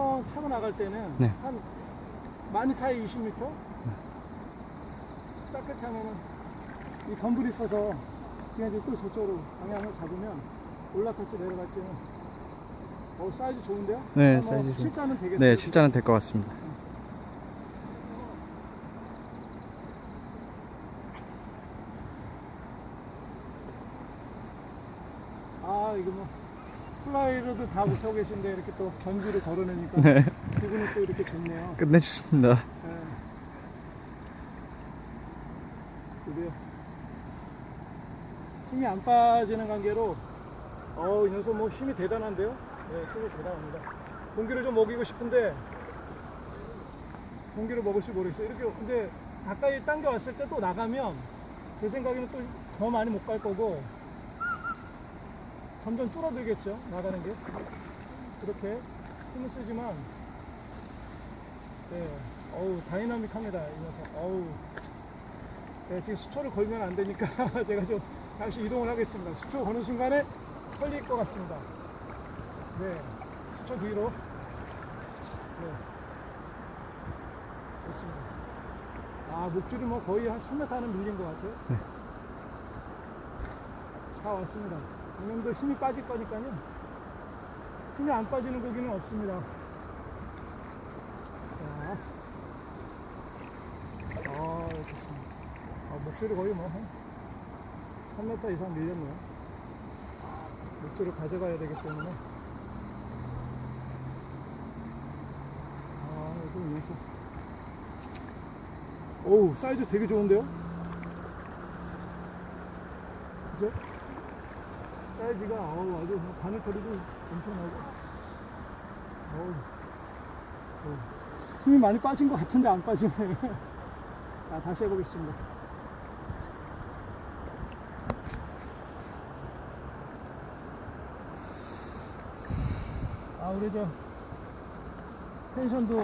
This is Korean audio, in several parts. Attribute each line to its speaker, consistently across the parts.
Speaker 1: 한번 차고 나갈 때는
Speaker 2: 네.
Speaker 1: 한 많이 차이 20m? 짧게 차면은 이 덤불이 있어서 그냥 또 저쪽으로 방향을 잡으면 올라탈지 내려갈지는 어 사이즈 좋은데요?
Speaker 2: 네,
Speaker 1: 뭐
Speaker 2: 사이즈 좋-
Speaker 1: 실자는 되겠어요.
Speaker 2: 네, 실자는 될 것 같습니다.
Speaker 1: 아 이거 뭐 플라이로도 다 못하고 계신데 이렇게 또 전주를 걸어내니까
Speaker 2: 네.
Speaker 1: 기분이 또 이렇게 좋네요.
Speaker 2: 끝내주십니다.
Speaker 1: 네. 드디어 힘이 안 빠지는 관계로 어우 이 녀석 뭐 힘이 대단한데요? 네, 힘이 대단합니다. 공기를 좀 먹이고 싶은데 공기를 먹을지 모르겠어요. 이렇게 근데 가까이 당겨 왔을 때 또 나가면 제 생각에는 또 더 많이 못 갈 거고 점점 줄어들겠죠 나가는 게 그렇게 힘을 쓰지만 네, 어우 다이나믹합니다 이 녀석. 어우. 네, 지금 수초를 걸면 안 되니까 제가 좀 잠시 이동을 하겠습니다. 수초 거는 순간에 털릴 것 같습니다. 네, 수초 뒤로. 네, 좋습니다. 아 목줄이 뭐 거의 한 3m는 밀린 것 같아요.
Speaker 2: 네.
Speaker 1: 다 왔습니다. 이놈도 힘이 빠질 거니까요. 힘이 안 빠지는 고기는 없습니다. 자. 아. 아, 목줄이 거의 뭐, 한 3m 이상 밀렸네요. 목줄을 가져가야 되기 때문에. 아, 이거 위에서. 오우, 사이즈 되게 좋은데요? 그죠? 사이즈가, 어우, 아주 뭐 바늘털이도 엄청나고. 어우. 어우. 힘이 많이 빠진 것 같은데 안 빠지네. 자, 다시 해보겠습니다. 아, 우리 저, 텐션도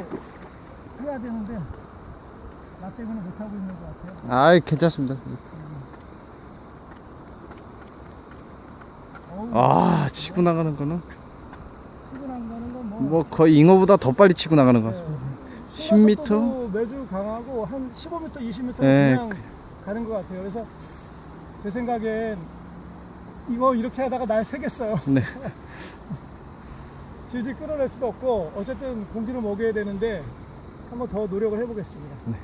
Speaker 1: 해야 되는데, 나 때문에 못하고 있는 것 같아요.
Speaker 2: 아, 괜찮습니다.
Speaker 1: 어우,
Speaker 2: 아, 치고 나가는 거는
Speaker 1: 치고 나가는 건 뭐.
Speaker 2: 뭐 거의 잉어보다 더 빨리 치고 나가는 것
Speaker 1: 네.
Speaker 2: 같습니다.
Speaker 1: 순간
Speaker 2: 10m?
Speaker 1: 속도도 매주 강하고 한 15m, 20m
Speaker 2: 네.
Speaker 1: 그냥 가는 것 같아요. 그래서 제 생각엔 이거 이렇게 하다가 날 새겠어요.
Speaker 2: 네.
Speaker 1: 질질 끌어낼 수도 없고 어쨌든 공기를 먹여야 되는데 한번 더 노력을 해보겠습니다.
Speaker 2: 네.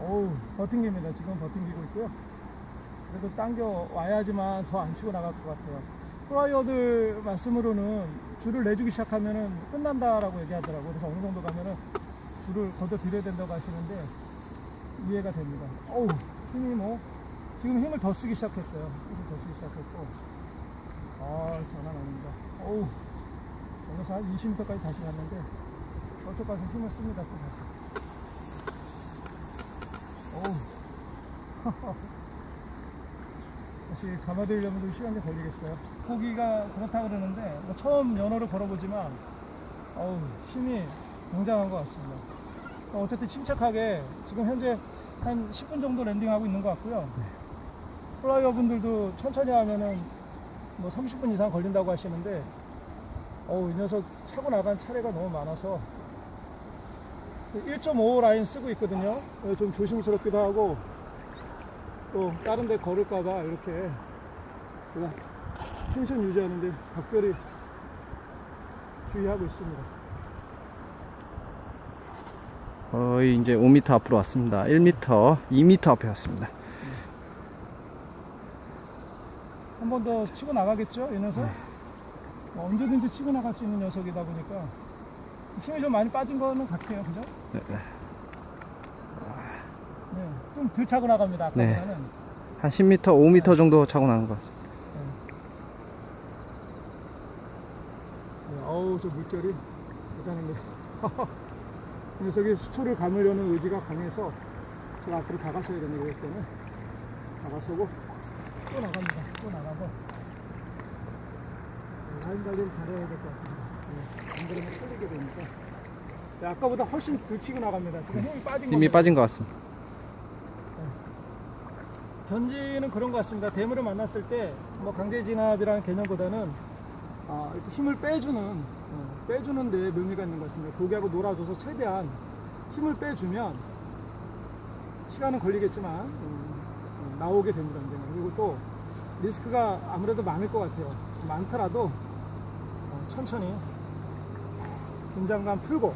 Speaker 1: 어우 버팅깁니다. 지금 버팅기고 있고요. 그래도 당겨 와야지만 더 안 치고 나갈 것 같아요. 플라이어들 말씀으로는 줄을 내주기 시작하면은 끝난다라고 얘기하더라고요. 그래서 어느 정도 가면은 줄을 걷어 드려야 된다고 하시는데 이해가 됩니다. 어우 힘이 뭐 지금 힘을 더 쓰기 시작했어요. 힘을 더 쓰기 시작했고 아 장난 아닙니다. 어우 여기서 한 20m까지 다시 갔는데 저쪽 가서 힘을 씁니다. 또 다시. 어우 다시 감아들려면 좀 시간이 걸리겠어요. 고기가 그렇다 그러는데 뭐 처음 연어를 걸어보지만 어우 힘이 굉장한 것 같습니다. 어, 어쨌든 침착하게 지금 현재 한 10분 정도 랜딩하고 있는 것 같고요. 플라이어 분들도 천천히 하면은 뭐 30분 이상 걸린다고 하시는데 어우 이 녀석 차고 나간 차례가 너무 많아서 1.5 라인 쓰고 있거든요. 어, 좀 조심스럽기도 하고 또 다른 데 걸을까봐 이렇게 제가 텐션 유지하는데 각별히 주의하고 있습니다.
Speaker 2: 거의 이제 5m 앞으로 왔습니다. 1m, 2m 앞에 왔습니다.
Speaker 1: 한 번 더 치고 나가겠죠, 이 녀석? 어, 언제든지 치고 나갈 수 있는 녀석이다 보니까 힘이 좀 많이 빠진 거는 같아요, 그죠?
Speaker 2: 네, 네.
Speaker 1: 네, 좀덜 차고 나갑니다,
Speaker 2: 네.
Speaker 1: 아까보다는.
Speaker 2: 한 10m, 5m 정도 차고 나는 것 같습니다.
Speaker 1: 네, 어우, 저 물결이 대단한데. 이 녀석이 수초를 감으려는 의지가 강해서 제가 앞으로 다가서야 되는 거기 때문에 다가서고 또 나갑니다. 또 나가서 네, 라인 관리를 잘해야 될 것 같습니다. 네, 안 그러면 틀리게 되니까. 네, 아까보다 훨씬 더 치고 나갑니다. 지금 힘이 빠진
Speaker 2: 힘이
Speaker 1: 겁니다.
Speaker 2: 빠진 것 같습니다.
Speaker 1: 견지는 그런 것 같습니다. 대물을 만났을 때 뭐 강제 진압이라는 개념보다는 아, 힘을 빼주는 어, 빼주는 데 묘미가 있는 것 같습니다. 고기하고 놀아줘서 최대한 힘을 빼주면 시간은 걸리겠지만 음, 음, 나오게 됩니다. 그리고 또 리스크가 아무래도 많을 것 같아요. 많더라도 어, 천천히 긴장감 풀고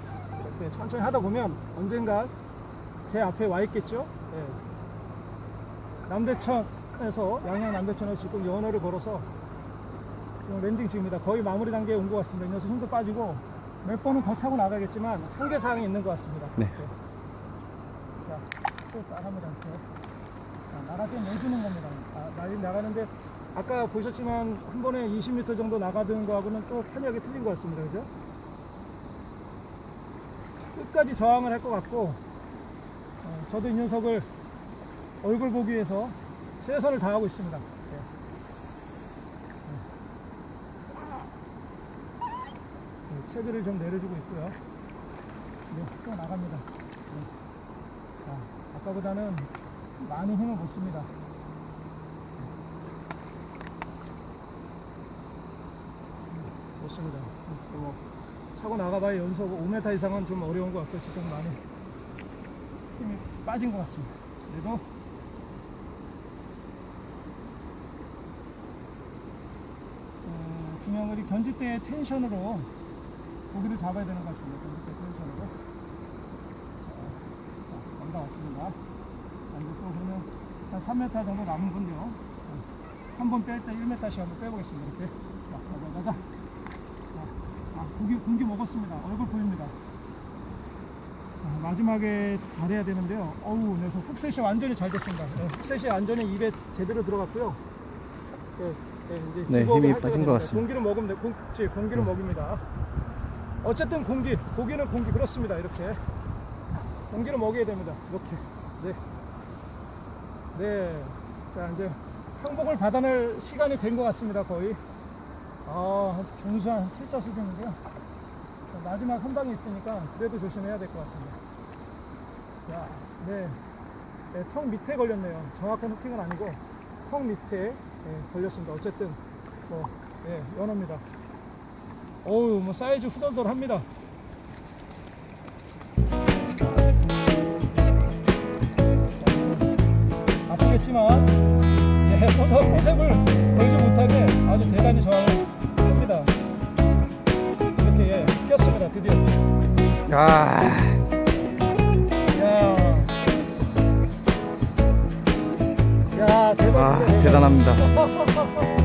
Speaker 1: 이렇게 천천히 하다 보면 언젠가 제 앞에 와 있겠죠. 예. 남대천에서 양양 남대천에서 지금 연어를 걸어서 지금 랜딩 중입니다. 거의 마무리 단계에 온 것 같습니다. 이 녀석 힘도 빠지고 몇 번은 더 차고 나가겠지만 한계 사항이 있는 것 같습니다.
Speaker 2: 네.
Speaker 1: 자, 또 나갑니다. 자, 나갈 때 내주는 겁니다. 아, 나, 나가는데 아까 보셨지만 한 번에 20m 정도 나가던 거하고는 또 탄력이 틀린 것 같습니다. 그죠? 끝까지 저항을 할 것 같고 어, 저도 이 녀석을 얼굴 보기 위해서 최선을 다하고 있습니다. 네. 네, 체드를 좀 내려주고 있고요. 네, 또 나갑니다. 네. 자, 아까보다는 많이 힘을 못 씁니다. 음, 못 씁니다. 음, 뭐, 차고 나가봐야 연속 5m 이상은 좀 어려운 것 같고 지금 많이 힘이 빠진 것 같습니다. 그래도 이 견지대의 텐션으로 고기를 잡아야 되는 것 같습니다. 견지대 텐션으로. 자, 올라왔습니다. 또 그러면 한 3m 정도 남은 건데요. 한 번 뺄 때 1m씩 한번 빼보겠습니다. 이렇게. 자, 가다가. 자, 아, 고기, 공기 먹었습니다. 얼굴 보입니다. 자, 마지막에 잘해야 되는데요. 어우, 그래서 훅셋이 완전히 잘 됐습니다. 네, 훅셋이 완전히 입에 제대로 들어갔고요. 네, 네,
Speaker 2: 네, 힘이 빠진 것. 같습니다.
Speaker 1: 공기를 먹으면 돼. 공, 그치, 공기를 먹입니다. 어쨌든 공기, 고기는 공기 그렇습니다. 이렇게 공기를 먹여야 됩니다. 이렇게. 네. 네. 자, 이제 항복을 받아낼 시간이 된 것 같습니다. 거의. 아, 중수한 7자 수준인데요. 자, 마지막 한 방이 있으니까 그래도 조심해야 될 것 같습니다. 자, 네. 네, 턱 밑에 걸렸네요. 정확한 후킹은 아니고 턱 밑에 네, 걸렸습니다. 어쨌든 뭐 네, 연어입니다. 어우, 뭐 사이즈 후덜덜합니다. 아프겠지만 예, 포색을 걸지 못하게 아주 대단히 저항을 합니다. 이렇게 예, 꼈습니다. 드디어.
Speaker 2: 아,
Speaker 1: 야 대박.
Speaker 2: 아 대단합니다.